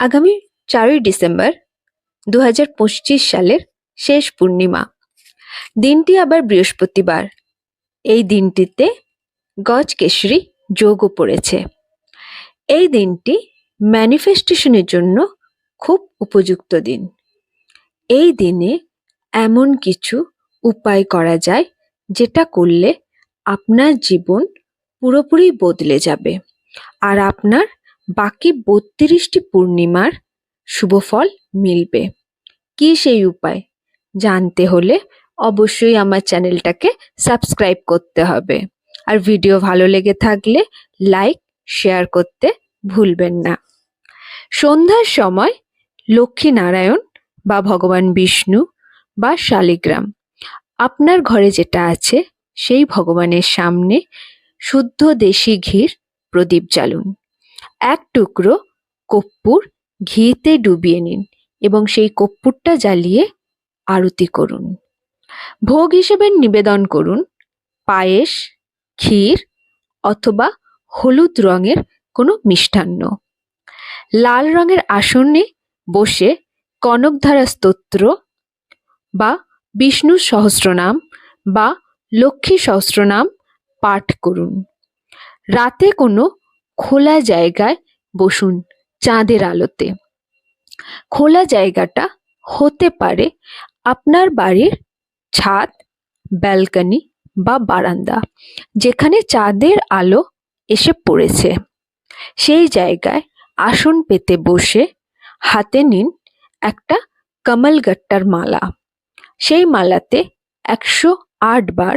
আগামী চারই ডিসেম্বর দু হাজার পঁচিশ সালের শেষ পূর্ণিমা। দিনটি আবার বৃহস্পতিবার। এই দিনটিতে গজ কেশরী যোগও পড়েছে। এই দিনটি ম্যানিফেস্টেশনের জন্য খুব উপযুক্ত দিন। এই দিনে এমন কিছু উপায় করা যায় যেটা করলে আপনার জীবন পুরোপুরি বদলে যাবে। আর আপনার বাকি বত্রিশটি পূর্ণিমার শুভফল মিলবে। কি সেই উপায়? জানতে হলে অবশ্যই আমার চ্যানেলটাকে সাবস্ক্রাইব করতে হবে। আর ভিডিও ভালো লেগে থাকলে লাইক, শেয়ার করতে ভুলবেন না। সন্ধ্যার সময় লক্ষ্মী নারায়ণ বা ভগবান বিষ্ণু বা শালিগ্রাম, আপনার ঘরে যেটা আছে সেই ভগবানের সামনে শুদ্ধ দেশি ঘির প্রদীপ জ্বালুন। এক টুকরো কর্পূর ঘিতে ডুবিয়ে নিন এবং সেই কর্পূরটা জ্বালিয়ে আরতি করুন। ভোগ হিসেবে নিবেদন করুন, পায়েস, ক্ষীর অথবা হলুদ রঙের কোনো মিষ্টান্ন। লাল রঙের আসনে বসে কনকধারা স্তোত্র বা বিষ্ণু সহস্রনাম বা লক্ষ্মী সহস্রনাম পাঠ করুন। রাতে কোনো খোলা জায়গায় বসুন চাঁদের আলোতে। খোলা জায়গাটা হতে পারে আপনার বাড়ির ছাদ, ব্যালকনি বা বারান্দা, যেখানে চাঁদের আলো এসে পড়েছে। সেই জায়গায় আসন পেতে বসে হাতে নিন একটা কমলগট্টার মালা। সেই মালাতে একশো আট বার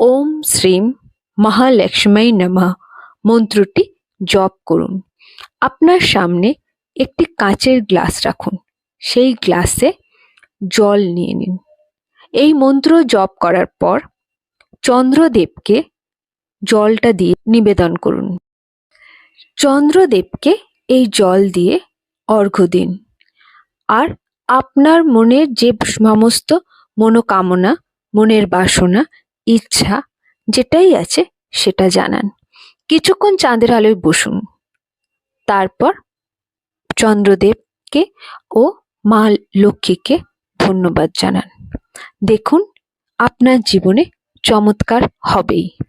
ওম শ্রীম মহালক্ষ্মী নমঃ মন্ত্রটি জপ করুন। আপনার সামনে একটি কাঁচের গ্লাস রাখুন। সেই গ্লাসে জল নিয়ে নিন। এই মন্ত্র জপ করার পর চন্দ্রদেবকে জলটা দিয়ে নিবেদন করুন। চন্দ্রদেবকে এই জল দিয়ে অর্ঘ্য দিন। আর আপনার মনের যে সমস্ত মনোকামনা, মনের বাসনা, ইচ্ছা, যেটাই আছে সেটা জানান। কিছুক্ষণ চাঁদের আলোয় বসুন। তারপর চন্দ্রদেবকে ও মা লক্ষ্মীকে ধন্যবাদ জানান। দেখুন, আপনার জীবনে চমৎকার হবেই।